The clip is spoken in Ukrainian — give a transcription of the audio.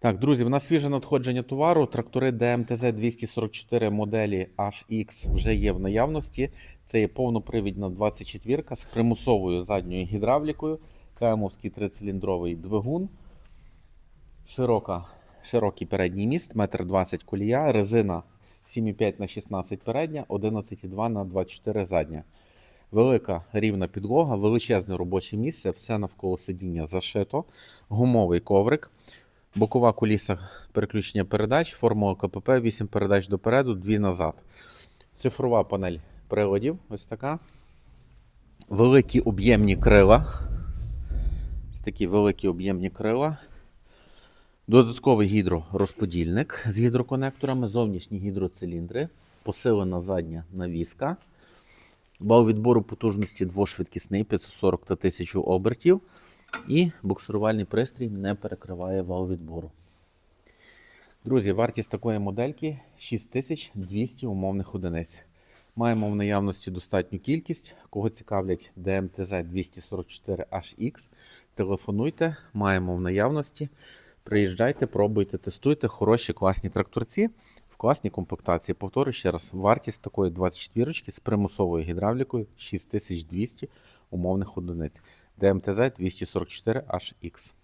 Так, друзі, в нас свіже надходження товару. Трактори ДМТЗ 244 моделі HX вже є в наявності. Це є повнопривідна 24 з примусовою задньою гідравлікою, КМовський трициліндровий двигун, широка, широкий передній міст, 1,20 м колія, резина 7,5 на 16 передня, 11,2 на 24 задня. Велика рівна підлога, величезне робоче місце, все навколо сидіння зашито, гумовий коврик. Бокова куліса переключення передач, формула КПП, 8 передач допереду, 2 назад. Цифрова панель приладів, ось така. Великі об'ємні крила. Ось такі великі об'ємні крила. Додатковий гідророзподільник з гідроконекторами, зовнішні гідроциліндри, посилена задня навіска. Бал відбору потужності двошвидкісний 540 та 1000 обертів. І буксирувальний пристрій не перекриває вал відбору. Друзі, вартість такої модельки 6200 умовних одиниць. Маємо в наявності достатню кількість. Кого цікавлять ДМТЗ 244HX, телефонуйте, маємо в наявності. Приїжджайте, пробуйте, тестуйте хороші класні тракторці в класній комплектації. Повторюю ще раз, вартість такої 24 з примусовою гідравлікою 6200 умовних одиниць. ДМТЗ 244HX.